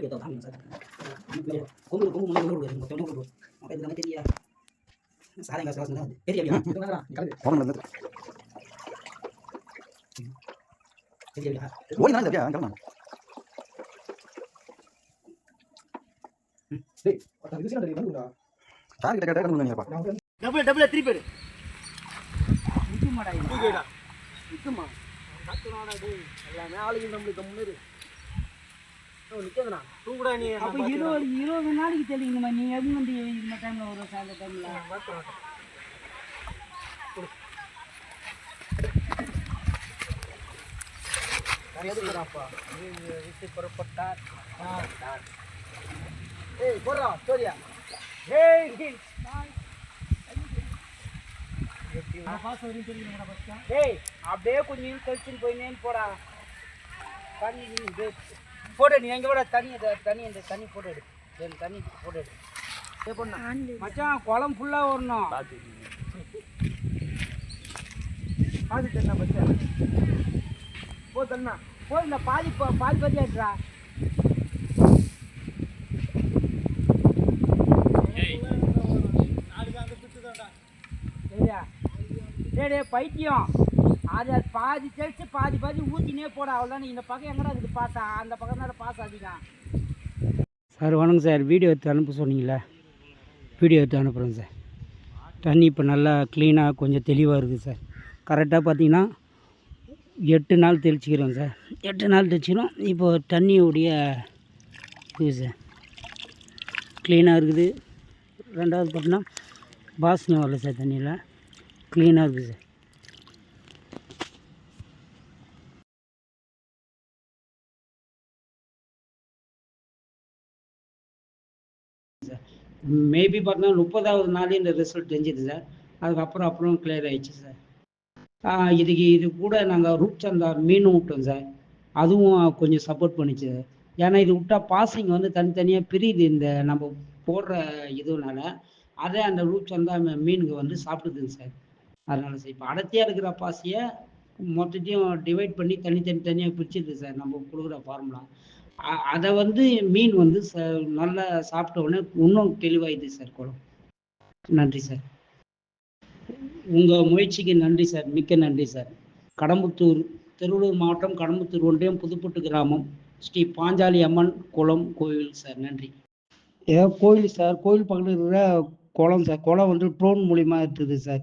Video தான் sir கொம்பு கொம்பு முன்னாடி கொம்பு விடுவாரு மொத்தம் கொம்பு அப்போ இது நம்ம தெரிய சாரை காசு காசு தான் வந்து தெரிய ஓடி நான் இல்லையா கிளம்பா சார் கிட்ட கேட்டா கிளம்புங்க நீங்கப்பா டபுள் டபுள் திருப்பி எடு. நிற்குமாடா நிக்குமா கத்துனாடா டேய். எல்லாமே ஆளுங்க நம்மளுக்கு முன்னேறு தூங்குடா நீ அப்போ இருபது இருபது நாளைக்கு தெளிக்கணுமா நீ எதுவும் வந்து இந்த டைமில் வரும் சாயந்தர டைமில் விட்டு புறப்பட்டார் ஏய் போடுறா ஸ்டோரியா ஏய் டேய். ஏய் அப்படியே கொஞ்சம் கழிச்சுன்னு போய் நேம் போடா. தண்ணி நீ இது போடு நீ எங்க விட தண்ணி தண்ணி இந்த தண்ணி போட்டு எடு. இந்த தண்ணி போட்டு எடு. பொண்ணா மச்சான் குளம் ஃபுல்லாக வரணும் பார்த்துட்டு என்ன மச்சான்? போ தண்ணா போ இந்த பாதி பாதி பாதி ஆயிடுறா சரியா? டேய் டேய் பைத்தியம். அது அது பாதி தெளித்து பாதி பாதி ஊற்றினே போட அவ்வளோதான் இந்த பக்கம் எங்கடா இருக்குது பாசா அந்த பக்கம் தான் பாஸ் அதிகம் சார் வணக்கம் சார். வீடியோ எடுத்து அனுப்ப சொன்னீங்களே வீடியோ எடுத்து அனுப்புகிறேன் சார். தண்ணி இப்போ நல்லா க்ளீனாக கொஞ்சம் தெளிவாக இருக்குது சார். கரெக்டாக பார்த்தீங்கன்னா எட்டு நாள் தெளிச்சிக்கிறோம் சார். எட்டு நாள் தெளிச்சிக்கிறோம். இப்போ தண்ணியுடைய இது சார். க்ளீனாக இருக்குது. ரெண்டாவது பார்த்தீங்கன்னா வாசனை வரல சார் தண்ணியில் க்ளீனாக இருக்குது சார். மேபி பார்த்தீங்கன்னா முப்பதாவது நாளே இந்த ரிசல்ட் தெரிஞ்சுது சார் அதுக்கப்புறம் அப்புறம் கிளியர் ஆயிடுச்சு சார் இதுக்கு இது கூட நாங்கள் ரூப் சந்தா மீனும் விட்டோம் சார் அதுவும் கொஞ்சம் சப்போர்ட் பண்ணிச்சு சார் ஏன்னா இது விட்டால் பாசிங் வந்து தனித்தனியாக பிரியுது இந்த நம்ம போடுற இதுனால. அதே அந்த ரூப் சந்தா மீனுக்கு வந்து சாப்பிடுதுங்க சார் அதனால சார் இப்போ அடர்த்தியாக இருக்கிற பாசியை மொத்தத்தையும் டிவைட் பண்ணி தனித்தனி தனியாக பிரிச்சுது சார் நம்ம கொடுக்குற ஃபார்முலா அதை வந்து மீன் வந்து ச நல்லா சாப்பிட்ட உடனே இன்னும் தெளிவாயிடுது சார் குளம் நன்றி சார். உங்கள் முயற்சிக்கு நன்றி சார். மிக்க நன்றி சார். கடம்புத்தூர் திருவள்ளூர் மாவட்டம் கடம்புத்தூர் ஒன்றியம் புதுப்பட்டு கிராமம் ஸ்ரீ பாஞ்சாலி அம்மன் குளம் கோவில் சார். நன்றி. ஏதோ கோயில் சார்? கோயில் பக்கத்தில் இருக்கிற குளம் சார். குளம் வந்து ட்ரோன் மூலியமாக இருக்குது சார்.